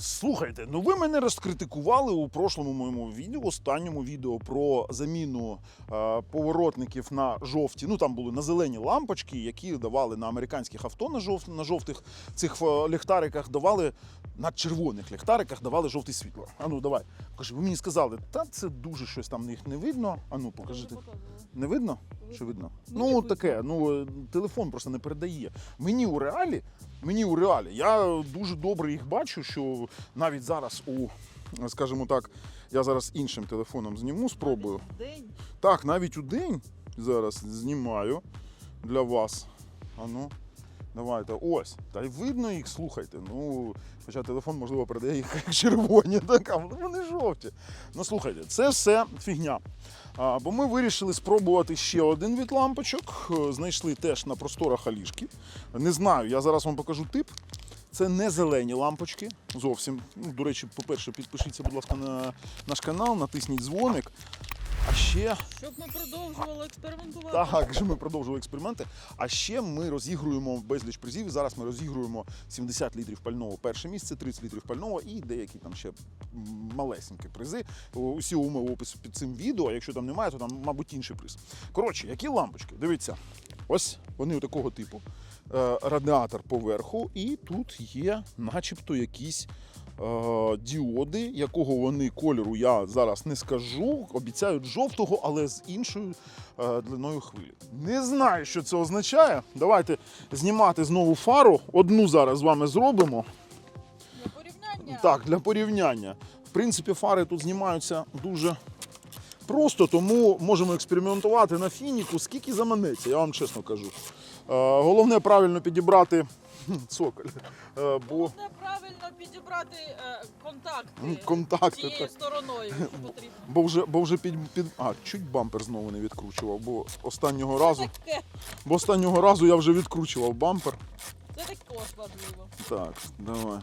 Слухайте, ну ви мене розкритикували у прошлому моєму відео, останньому відео про заміну е, поворотників на жовті. Ну там були на зелені лампочки, які давали на американських авто на, жов, на жовтих цих е, ліхтариках, давали на червоних ліхтариках давали жовте світло. А ну давай, покажи. Ви мені сказали, та це дуже щось там їх не видно. А ну покажи. Не видно? Чи видно? Ну, таке, ну телефон просто не передає. Мені у реалі, мені у реалі, я дуже добре їх бачу, що навіть зараз у, скажімо так, я зараз іншим телефоном зніму, спробую. День. Так, навіть у день зараз знімаю для вас. А ну, давайте. Ось. Та й видно їх, слухайте. Ну, хоча телефон, можливо, передає їх як червоні, так, а вони жовті. Ну, слухайте, це все фігня. А, бо ми вирішили спробувати ще один від лампочок. Е, Знайшли теж на просторах Алішки. Не знаю, я зараз вам покажу тип. Це не зелені лампочки зовсім. Ну, до речі, по-перше, підпишіться, будь ласка, на наш канал, натисніть дзвоник. А ще Щоб ми продовжували експериментувати. так, що ми продовжували експерименти. А ще ми розігруємо безліч призів. Зараз ми розігруємо 70 літрів пального перше місце, 30 літрів пального і деякі там ще малесенькі призи. Усі умови опису під цим відео. А якщо там немає, то там, мабуть, інший приз. Коротше, які лампочки? Дивіться, ось вони такого типу. Е, Радіатор поверху, і тут є, начебто, якісь діоди, якого вони кольору я зараз не скажу. Обіцяють жовтого, але з іншою е, длиною хвилі. Не знаю, що це означає. Давайте знімати знову фару. Одну зараз з вами зробимо. Для порівняння. Так, для порівняння. В принципі, фари тут знімаються дуже просто, тому можемо експериментувати на фініку, скільки заманеться, я вам чесно кажу. Е, головне правильно підібрати цоколь. Е, бо Головне правильно підібрати е, контакти. Контакти, Цією так. стороною потрібно. Бо вже, бо вже під, під. А, чуть бампер знову не відкручував, бо останнього разу, Таке. бо останнього разу я вже відкручував бампер. Це також важливо. Так, давай.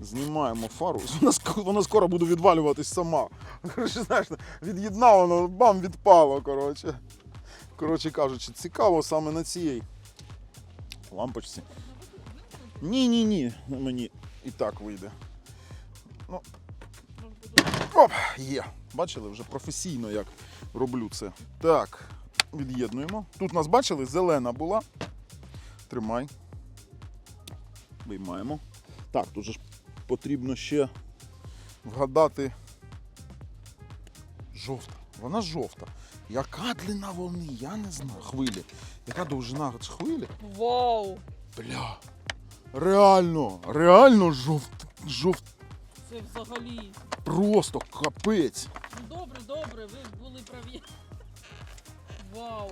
Знімаємо фару. Вона, вона скоро буде відвалюватись сама. Знаєш, від'єднав, воно бам відпало. Коротше. Коротше кажучи, цікаво саме на цій лампочці. Ні, ні, ні, мені і так вийде. Ну, Оп, є. Бачили вже професійно, як роблю це. Так, від'єднуємо. Тут нас бачили, зелена була. Тримай. Виймаємо. Так, тут же ж потрібно ще вгадати. Жовта. Вона жовта. Яка длина волни? Я не знаю. Хвилі. Яка довжина хвилі? Вау! Бля. Реально, реально жовт, жовт. Це взагалі. Просто капець. Ну, Добре, добре, ви були праві. Вау!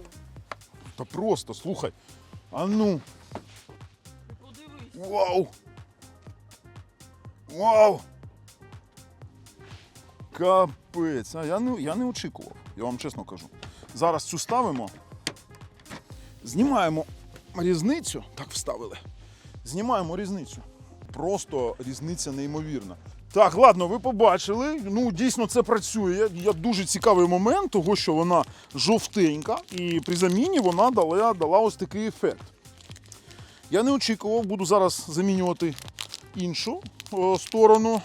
Та просто, слухай. А ну. Подивись. Вау! Вау! Капець. Я не, я не очікував, я вам чесно кажу. Зараз цю ставимо. Знімаємо різницю. Так вставили. Знімаємо різницю. Просто різниця неймовірна. Так, ладно, ви побачили. Ну, дійсно, це працює. Я дуже цікавий момент, того, що вона жовтенька, і при заміні вона дала, дала ось такий ефект. Я не очікував, буду зараз замінювати іншу о, сторону.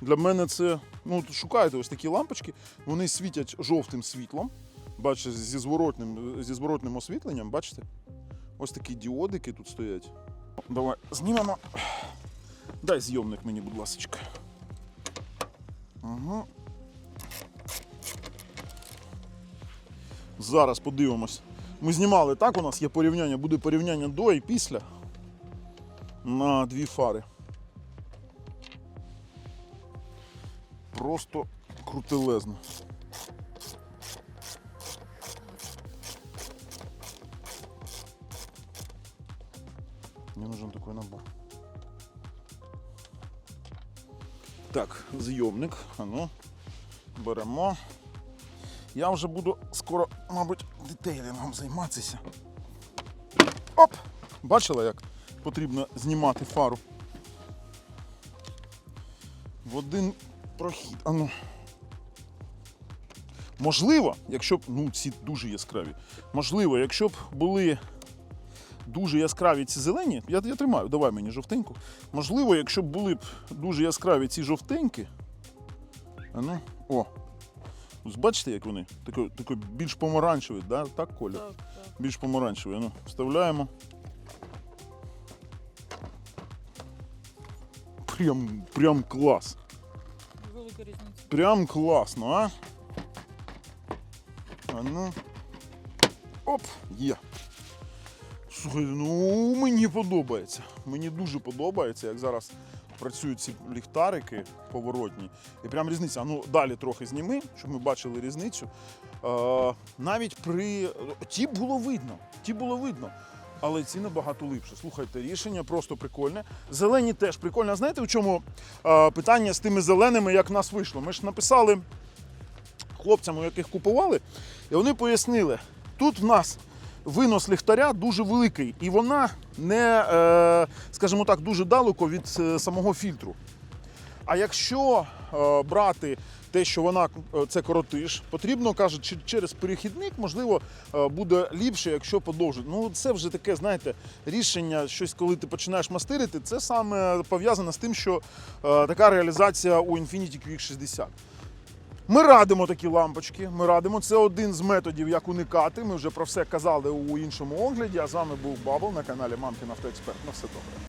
Для мене це. Ну, шукаєте ось такі лампочки, вони світять жовтим світлом. Бачите, зі зворотним, зі зворотним освітленням, бачите? Ось такі діодики тут стоять. Давай знімемо. Дай зйомник мені, будь ласка. Ага. Зараз подивимось. Ми знімали так, у нас є порівняння, буде порівняння до і після на дві фари. Просто крутелезно. Мне нужен такой набор. Так, зйомник. Ну, беремо. Я вже буду скоро, мабуть, детейлінгом займатися. Оп! Бачила, як потрібно знімати фару? В один прохід. Ану. Можливо, якщо б, ну ці дуже яскраві. Можливо, якщо б були дуже яскраві ці зелені. Я, я тримаю, давай мені жовтеньку. Можливо, якщо б були б дуже яскраві ці жовтенькі. А ну, о. Ось бачите, як вони? Тако, тако більш помаранчевий, да? так, Коля? Так, так. Більш помаранчевий. Ну, вставляємо. Прям, прям клас. Велика. Прям класно, а? А ну. Оп, є. Слухай, ну мені подобається. Мені дуже подобається, як зараз працюють ці ліхтарики поворотні. І прям різниця. Ну далі трохи зніми, щоб ми бачили різницю. Е, навіть при. Ті було видно. Ті було видно. Але ці набагато липше. Слухайте, рішення просто прикольне. Зелені теж прикольно. Знаєте, у чому е, питання з тими зеленими, як в нас вийшло? Ми ж написали хлопцям, у яких купували, і вони пояснили, тут в нас винос ліхтаря дуже великий, і вона не, е, скажімо так, дуже далеко від е, самого фільтру. А якщо е, брати те, що вона е, це коротиш, потрібно кажуть, через перехідник, можливо, е, буде ліпше, якщо подовжити. Ну, це вже таке, знаєте, рішення, щось, коли ти починаєш мастирити, це саме пов'язано з тим, що е, така реалізація у Infiniti QX60. Ми радимо такі лампочки. Ми радимо. Це один з методів, як уникати. Ми вже про все казали у іншому огляді. А з вами був Бабл на каналі Мамкін Автоексперт. На все добре.